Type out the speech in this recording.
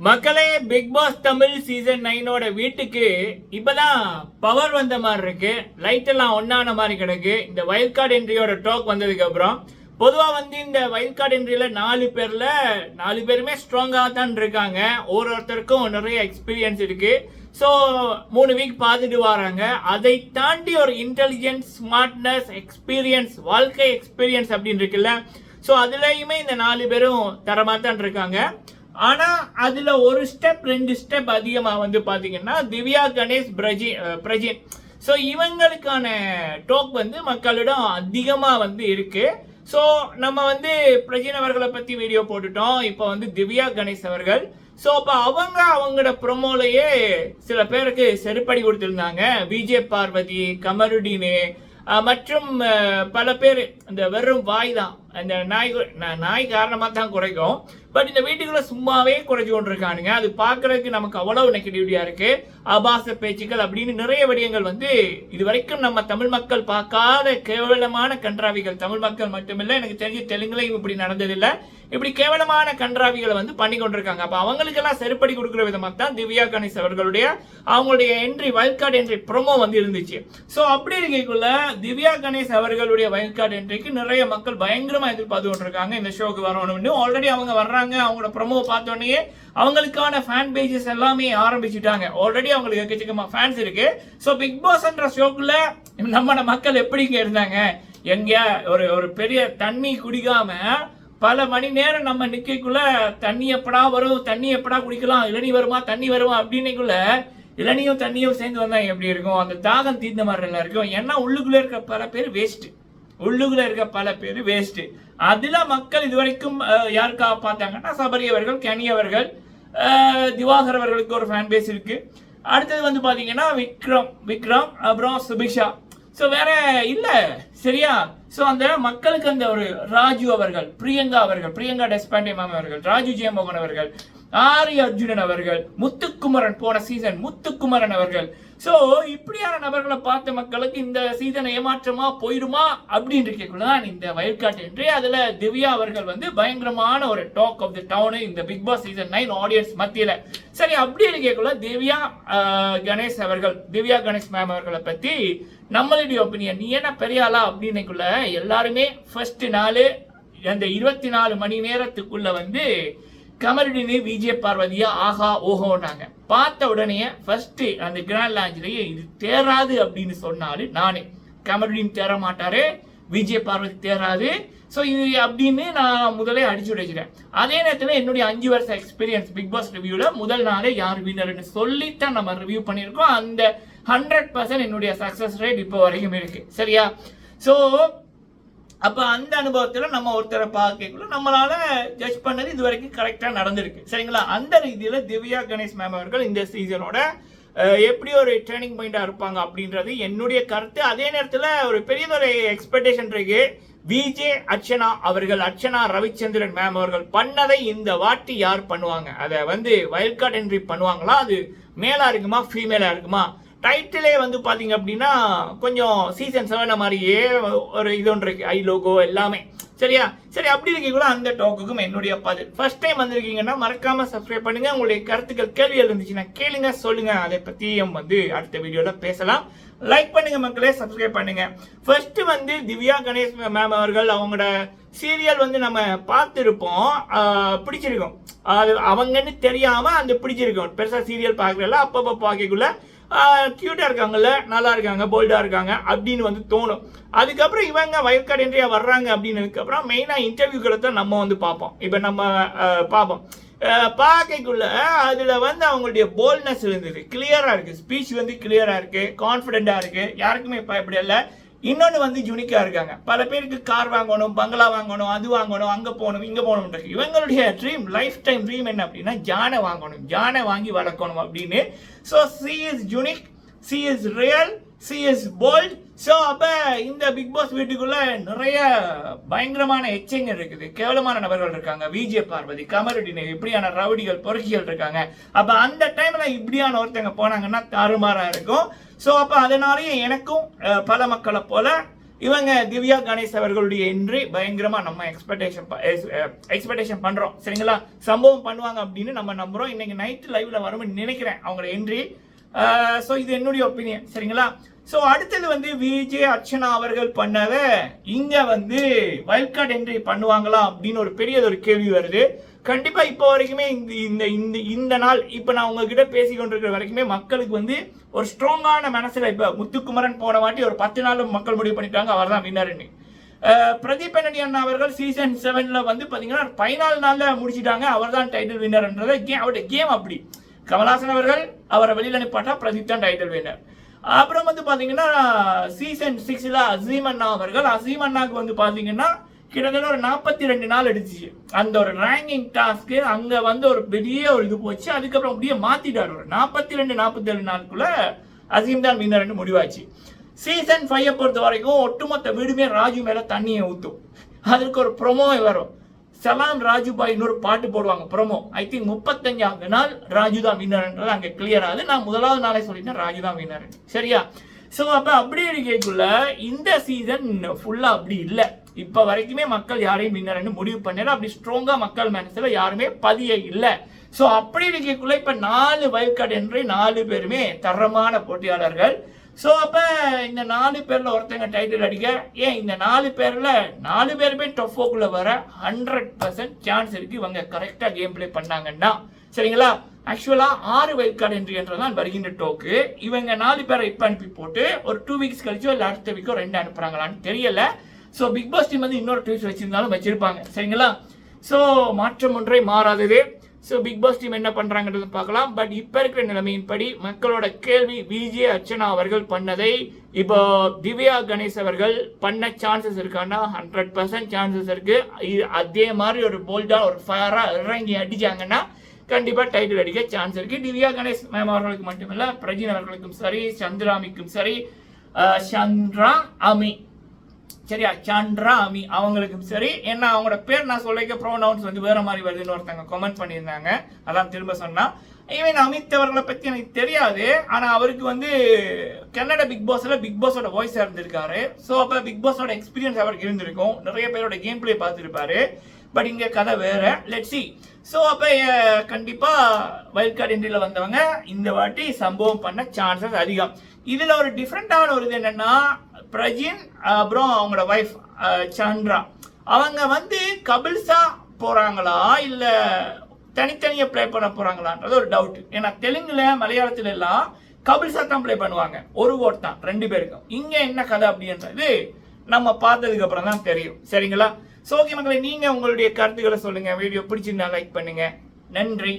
மக்களே Bigg Boss Tamil season நைனோட வீட்டுக்கு இப்பதான் பவர் வந்த மாதிரி இருக்கு. லைட் எல்லாம் ஒன்னான மாதிரி கிடக்கு. இந்த வயல் கார்டு என்ட்ரியோட டாக் வந்ததுக்கு அப்புறம் பொதுவா வந்து இந்த வயல் கார்டு என்ட்ரியில நாலு பேர்ல நாலு பேருமே ஸ்ட்ராங்காக தான் இருக்காங்க. ஒரு ஒருத்தருக்கும் நிறைய எக்ஸ்பீரியன்ஸ் இருக்கு. ஸோ மூணு வீக் பார்த்துட்டு வராங்க. அதை தாண்டி ஒரு இன்டெலிஜென்ஸ் ஸ்மார்ட்னஸ் எக்ஸ்பீரியன்ஸ் வாழ்க்கை எக்ஸ்பீரியன்ஸ் அப்படின்னு இருக்குல்ல. ஸோ அதுலேயுமே இந்த நாலு பேரும் தரமாக தான் இருக்காங்க. ஆனால் அதில் ஒரு ஸ்டெப் ரெண்டு ஸ்டெப் அதிகமாக வந்து பார்த்தீங்கன்னா திவ்யா கணேஷ் பிரஜி பிரஜின். ஸோ இவங்களுக்கான டோக் வந்து மக்களிடம் அதிகமாக வந்து இருக்குது ஸோ நம்ம வந்து பிரஜின் அவர்களை பற்றி வீடியோ போட்டுட்டோம். இப்போ வந்து திவ்யா கணேஷ் அவர்கள். ஸோ அப்போ அவங்க அவங்களோட ப்ரொமோலையே சில பேருக்கு செருப்படி கொடுத்துருந்தாங்க. விஜய் பார்வதி கமருடீனு மற்றும் பல பேர். இந்த வெறும் வாய் தான். அந்த நாய் நாய் காரணமாக தான் குறைக்கும். பட் இந்த வீட்டுக்குள்ள சும்மாவே குறைஞ்சு கொண்டிருக்கானுங்க. அது பார்க்கறதுக்கு நமக்கு அவ்வளவு நெகட்டிவிட்டியாக இருக்கு. ஆபாச பேச்சுக்கள் அப்படின்னு நிறைய விடயங்கள் வந்து இது வரைக்கும் நம்ம தமிழ் மக்கள் பார்க்காத கேவலமான கன்றாவிகள். தமிழ் மக்கள் மட்டுமில்லை எனக்கு தெரிஞ்சு தெலுங்குலையும் இப்படி நடந்ததில்லை. இப்படி கேவலமான கன்றாவிகளை வந்து பண்ணி கொண்டிருக்காங்க. அப்போ அவங்களுக்கெல்லாம் செருப்படி கொடுக்குற விதமாக தான் திவ்யா கணேஷ் அவர்களுடைய அவங்களுடைய entry wild card entry promo வந்து இருந்துச்சு. ஸோ அப்படி இருக்கக்குள்ள திவ்யா கணேஷ் அவர்களுடைய வைல்ட் கார்டு என்ட்ரிக்கு நிறைய மக்கள் பயங்கரமாக பயங்கரமா எதிர்பார்த்து கொண்டிருக்காங்க. இந்த ஷோக்கு வரணும்னு. ஆல்ரெடி அவங்க வர்றாங்க. அவங்களோட ப்ரோமோ பார்த்தோன்னே அவங்களுக்கான ஃபேன் பேஜஸ் எல்லாமே ஆரம்பிச்சுட்டாங்க. ஆல்ரெடி அவங்களுக்கு எக்கச்சக்கமா ஃபேன்ஸ் இருக்கு. ஸோ பிக் பாஸ்ன்ற ஷோக்குள்ள நம்ம மக்கள் எப்படிங்க இருந்தாங்க? எங்க ஒரு ஒரு பெரிய தண்ணி குடிக்காம பல மணி நேரம் நம்ம நிக்கக்குள்ள தண்ணி எப்படா வரும்? தண்ணி எப்படா குடிக்கலாம்? இளநி வருமா? தண்ணி வருமா? அப்படின்னுக்குள்ள இளநியும் தண்ணியும் சேர்ந்து வந்தால் எப்படி இருக்கும்? அந்த தாகம் தீர்ந்த மாதிரி எல்லாம் இருக்கும். ஏன்னா உள்ளுக்குள்ளே இருக்க பல பேர் வேஸ்ட்டு உள்ளுக்குள்ள இருக்க பல பேர் வேஸ்ட் அதுல மக்கள் இதுவரைக்கும் யாருக்காக பார்த்தாங்கன்னா சபரி அவர்கள் கனி அவர்கள் திவாகர் அவர்களுக்கு ஒரு ஃபேன் பேஸ் இருக்கு. அடுத்தது வந்து பார்த்தீங்கன்னா விக்ரம் விக்ரம் அப்புறம் சுபிக்ஷா. ஸோ வேற இல்லை. சரியா? ஸோ அந்த மக்களுக்கு அந்த ஒரு ராஜு அவர்கள் பிரியங்கா அவர்கள் பிரியங்கா டெஸ்பாண்டே மேம் அவர்கள் ராஜு ஜெயமோகன் அவர்கள் ஆரி அர்ஜுனன் அவர்கள் முத்துக்குமரன் போன சீசன் முத்துக்குமரன் அவர்கள். ஸோ இப்படியான நபர்களை பார்த்த மக்களுக்கு இந்த சீசன் ஏமாற்றமா போயிடுமா அப்படின்னு இருக்கக்குள்ளதான் இந்த வயல்காட்டு என்று அதுல திவ்யா அவர்கள் வந்து பயங்கரமான ஒரு டாக் ஆஃப் தி டவுன் இந்த Bigg Boss season nine audience மத்தியில. சரி அப்படி இருக்கக்குள்ள திவ்யா கணேஷ் அவர்கள் திவ்யா கணேஷ் மேம் அவர்களை பத்தி நம்மளுடைய ஒப்பீனியன் நீ என்ன பெரியாளா அப்படின்னுக்குள்ள எல்லாருமே ஃபர்ஸ்ட் நாள் அந்த இருபத்தி நாலு மணி நேரத்துக்குள்ள வந்து கமரடினு விஜய பார்வதியா ஆஹா ஓஹோனாங்க பார்த்த உடனே ஃபர்ஸ்ட் அந்த கிராண்ட் லாஞ்சிலேயே இது தேராது அப்படின்னு சொன்னாரு நானே. கமருடின் தேர மாட்டாரு விஜய பார்வதி தேராது ஸோ இது அப்படின்னு நான் முதலே அடிச்சு உடைச்சிட்டேன். அதே நேரத்தில் என்னுடைய அஞ்சு வருஷ எக்ஸ்பீரியன்ஸ் பிக் பாஸ் ரிவ்யூவில் முதல் நாளே யார் வின்னர்னு சொல்லித்தான் நம்ம ரிவ்யூ பண்ணியிருக்கோம். அந்த ஹண்ட்ரட் பர்சன்ட் என்னுடைய சக்ஸஸ் ரேட் இப்போ வரைக்கும் இருக்கு. சரியா? ஸோ அப்போ அந்த அனுபவத்தில் நம்ம ஒருத்தரை பார்க்கக்குள்ள நம்மளால ஜட்ஜ் பண்ணது இது வரைக்கும் கரெக்டாக நடந்திருக்கு. சரிங்களா? அந்த ரீதியில் திவ்யா கணேஷ் மேம் அவர்கள் இந்த சீசனோட எப்படி ஒரு டேர்னிங் பாயிண்டாக இருப்பாங்க அப்படின்றது என்னுடைய கருத்து. அதே நேரத்தில் ஒரு பெரியதொரு எக்ஸ்பெக்டேஷன் இருக்கு. விஜே அர்ச்சனா அவர்கள் அர்ச்சனா ரவிச்சந்திரன் மேம் அவர்கள் பண்ணதை இந்த வாட்டி யார் பண்ணுவாங்க? அதை வந்து வைல்ட் என்ட்ரி பண்ணுவாங்களா? அது மேலாக இருக்குமா ஃபீமேலாக இருக்குமா? டைட்டிலே வந்து பார்த்தீங்க அப்படின்னா கொஞ்சம் சீசன் செவன் மாதிரியே ஒரு இது ஒன்று இருக்கு. ஐ லோகோ எல்லாமே. சரியா? சரி அப்படி இருக்கீங்களோ? அந்த டாக்குக்கும் என்னுடைய பதில். ஃபர்ஸ்ட் டைம் வந்திருக்கீங்கன்னா மறக்காம சப்ஸ்கிரைப் பண்ணுங்க. உங்களுடைய கருத்துக்கள் கேள்விகள் இருந்துச்சுன்னா கேளுங்க சொல்லுங்க. அதை பற்றியும் வந்து அடுத்த வீடியோல பேசலாம். லைக் பண்ணுங்க மக்களே சப்ஸ்கிரைப் பண்ணுங்க. ஃபர்ஸ்ட் வந்து திவ்யா கணேஷ் மேம் அவர்கள் அவங்களோட சீரியல் வந்து நம்ம பார்த்துருப்போம். பிடிச்சிருக்கோம். அது அவங்கன்னு தெரியாம அந்த பிடிச்சிருக்கும். பெருசா சீரியல் பார்க்கறல அப்பப்போ பார்க்கக்குள்ள க்யூட்டாக இருக்காங்கல்ல நல்லா இருக்காங்க போல்டாக இருக்காங்க அப்படின்னு வந்து தோணும். அதுக்கப்புறம் இவங்க வயற்காடு என்றியா வர்றாங்க அப்படின்னதுக்கப்புறம் மெயினாக இன்டர்வியூக்களை தான் நம்ம வந்து பார்ப்போம். இப்போ நம்ம பார்ப்போம். பார்க்கக்குள்ள அதில் வந்து அவங்களுடைய போல்ட்னஸ் இருந்தது கிளியராக இருக்குது ஸ்பீச் வந்து கிளியராக இருக்குது கான்ஃபிடெண்ட்டாக இருக்குது யாருக்குமே பயப்படல இன்னொன்று வந்து யூனிக்காக இருக்காங்க. பல பேருக்கு கார் வாங்கணும் பங்களா வாங்கணும் அது வாங்கணும் அங்கே போகணும் இங்கே போகணும் இவங்களுடைய ட்ரீம் லைஃப் டைம் ட்ரீம் என்ன அப்படின்னா ஜானை வாங்கணும் ஜானை வாங்கி வளர்க்கணும் அப்படின்னு. So she is unique she is real she is bold so அப்போ இந்த பிக் பாஸ் வீட்டுக்குள்ளே நிறைய பயங்கரமான எச்சங்க இருக்குது. கேவலமான நபர்கள் இருக்காங்க. விஜே பார்வதி கமருடினை இப்படியான ரவுடிகள் பொறுக்கிகள் இருக்காங்க. அப்போ அந்த டைமில் இப்படியான ஒருத்தங்க போனாங்கன்னா தருமாறாக இருக்கும். ஸோ அப்போ அதனாலேயே எனக்கும் பல மக்களை போல இவங்க திவ்யா கணேஷ் அவர்களுடைய இன்றி பயங்கரமாக நம்ம எக்ஸ்பெக்டேஷன் எக்ஸ்பெக்டேஷன் பண்ணுறோம் சரிங்களா? சம்பவம் பண்ணுவாங்க அப்படின்னு நம்ம நம்புறோம். இன்னைக்கு நைட்டு லைவில் வரும்னு நினைக்கிறேன். அவங்களோட என்ட்ரி ஸோ இது என்னுடைய ஒப்பீனியன் சரிங்களா? ஸோ அடுத்தது வந்து விஜய் அர்ச்சனா அவர்கள் பண்ணத இங்கே வந்து வைல்ட் கார்டு என்ட்ரி பண்ணுவாங்களா அப்படின்னு ஒரு பெரிய ஒரு கேள்வி வருது. கண்டிப்பாக இப்போ வரைக்குமே இந்த இந்த இந்த இந்த நாள் இப்போ நான் உங்ககிட்ட பேசி கொண்டிருக்கிற வரைக்குமே மக்களுக்கு வந்து ஒரு ஸ்ட்ராங்கான மனசில் இப்போ முத்துக்குமரன் போன வாட்டி ஒரு பத்து நாள் மக்கள் முடிவு பண்ணிட்டாங்க அவர் தான் வின்னர்னு பிரதீப் பென்னடி அண்ணா அவர்கள் சீசன் செவனில் வந்து பார்த்தீங்கன்னா பதினாலு நாளில் முடிச்சிட்டாங்க அவர் தான் டைட்டில் வின்னர்ன்றதை கே அவருடைய கேம் அப்படி. கமலாசன் அவர்கள் அவரை வெளியில் அனுப்பாட்டா பிரதீப் தான் டைட்டில் வின்னர் அப்புறம் வந்து பார்த்தீங்கன்னா சீசன் சிக்ஸில் அசீம் அண்ணா அவர்கள். அசீம் அண்ணாவுக்கு வந்து பார்த்தீங்கன்னா கிட்டத்தட்ட ஒரு நாற்பத்தி ரெண்டு நாள் அடிச்சிச்சு. அந்த ஒரு ரேங்கிங் டாஸ்க்கு அங்கே வந்து ஒரு பெரிய ஒரு இது போச்சு. அதுக்கப்புறம் அப்படியே மாற்றிட்டார் ஒரு நாற்பத்தி ரெண்டு நாற்பத்தி ஏழு நாளுக்குள்ள அசீம் தான் வின்னர்னு முடிவாச்சு. சீசன் ஃபைவை பொறுத்த வரைக்கும் ஒட்டுமொத்த வீடுமே ராஜு மேலே தண்ணியை ஊற்றும் அதுக்கு ஒரு ப்ரொமோ வரும். சலாம் ராஜுபாய் இன்னொரு பாட்டு போடுவாங்க ப்ரோமோ ஐ திங்க் முப்பத்தஞ்சாவது நாள் ராஜு தான் வின்னர்ன்றது அங்கே கிளியர் ஆகுது. நான் முதலாவது நாளே சொல்லிட்டேன் ராஜு தான் வின்னர் சரியா? ஸோ அப்போ அப்படி இருக்கக்குள்ள இந்த சீசன் ஃபுல்லாக அப்படி இல்லை. இப்போ வரைக்குமே மக்கள் யாரையும் வின்னர்னு முடிவு பண்ணல. அப்படி ஸ்ட்ராங்காக மக்கள் மனசில் யாருமே பதிய இல்லை. ஸோ அப்படி இருக்கக்குள்ள இப்போ நாலு வைல்ட் என்று நாலு பேருமே தரமான போட்டியாளர்கள் ஸோ அப்போ இந்த நாலு பேரில் ஒருத்தங்க டைட்டில் அடிக்க ஏன் இந்த நாலு பேரில் நாலு பேருமே டொஃபோக்குள்ளே வர ஹண்ட்ரட் பர்சன்ட் சான்ஸ் இருக்கு. இவங்க கரெக்டாக கேம் ப்ளே பண்ணாங்கன்னா. சரிங்களா? ஆக்சுவலாக ஆறு வைல்ட் கார்டு என்ட்ரி வருகின்ற டோக்கு இவங்க நாலு பேரை இப்போ அனுப்பி போட்டு ஒரு டூ வீக்ஸ் கழிச்சோ இல்லை அடுத்த வீக்கோ ரெண்டு அனுப்புகிறாங்களான்னு தெரியல. ஸோ பிக் பாஸ் டீம் வந்து இன்னொரு ட்வீட் வச்சுருந்தாலும் வச்சுருப்பாங்க. சரிங்களா? ஸோ மாற்றம் ஒன்றை மாறாதது. ஸோ பிக் பாஸ் டீம் என்ன பண்றாங்கன்றது பார்க்கலாம். பட் இப்போ இருக்கிற நிலைமையின்படி மக்களோட கேள்வி விஜய் அர்ச்சனா அவர்கள் பண்ணதை இப்போ திவ்யா கணேஷ் அவர்கள் பண்ண சான்சஸ் இருக்கான்னா ஹண்ட்ரட் பர்சன்ட் சான்சஸ் இருக்குது அதே மாதிரி ஒரு போல்டா ஒரு ஃபயரா இறங்கி அடிச்சாங்கன்னா கண்டிப்பா டைட்டில் அடிக்க சான்ஸ் இருக்கு. திவ்யா கணேஷ் மேம் அவர்களுக்கு மட்டுமில்ல பிரஜின் அவர்களுக்கும் சரி சந்திராமிக்கும் சரி சந்திரா அமி. சரியா? சந்திரா அமி அவங்களுக்கும் சரி. ஏன்னா அவங்களோட பேர் நான் சொல்லிக்க ப்ரோனவுன்ஸ் வந்து வேற மாதிரி வருதுன்னு ஒருத்தவங்க கமெண்ட் பண்ணியிருந்தாங்க. அதான் திரும்ப சொன்னா. ஈவன் அமித் அவர்களை பற்றி எனக்கு தெரியாது. ஆனால் அவருக்கு வந்து கன்னட பிக் பாஸில் பிக் பாஸோட வாய்ஸ் இருந்திருக்காரு. ஸோ அப்போ பிக் பாஸோட எக்ஸ்பீரியன்ஸ் அவருக்கு இருந்திருக்கும். நிறைய பேரோட கேம் பிளே பார்த்துருப்பாரு. பட் இங்கே கதை வேற. லெட் சி ஸோ அப்போ கண்டிப்பாக வைல்ட் கார்டு என்ட்ரியில வந்தவங்க இந்த வாட்டி சம்பவம் பண்ண சான்சஸ் அதிகம். இதில் ஒரு டிஃப்ரெண்டான ஒரு இது என்னென்னா பிரஜின் அப்புறம் அவங்களோட ஒய்ஃப் சந்திரா. அவங்க வந்து கபில்ஸா போறாங்களா இல்ல தனித்தனியா ப்ளே பண்ண போறாங்களான்றது ஒரு டவுட் ஏன்னா தெலுங்குல மலையாளத்துல எல்லாம் கபில்ஸா தான் ப்ளே பண்ணுவாங்க. ஒரு ஓட் தான் ரெண்டு பேருக்கும். இங்க என்ன கதை அப்படின்றது நம்ம பார்த்ததுக்கு அப்புறம் தான் தெரியும். சரிங்களா? சோ ஓகே நீங்க உங்களுடைய கருத்துக்களை சொல்லுங்க. வீடியோ பிடிச்சிருந்தா லைக் பண்ணுங்க. நன்றி.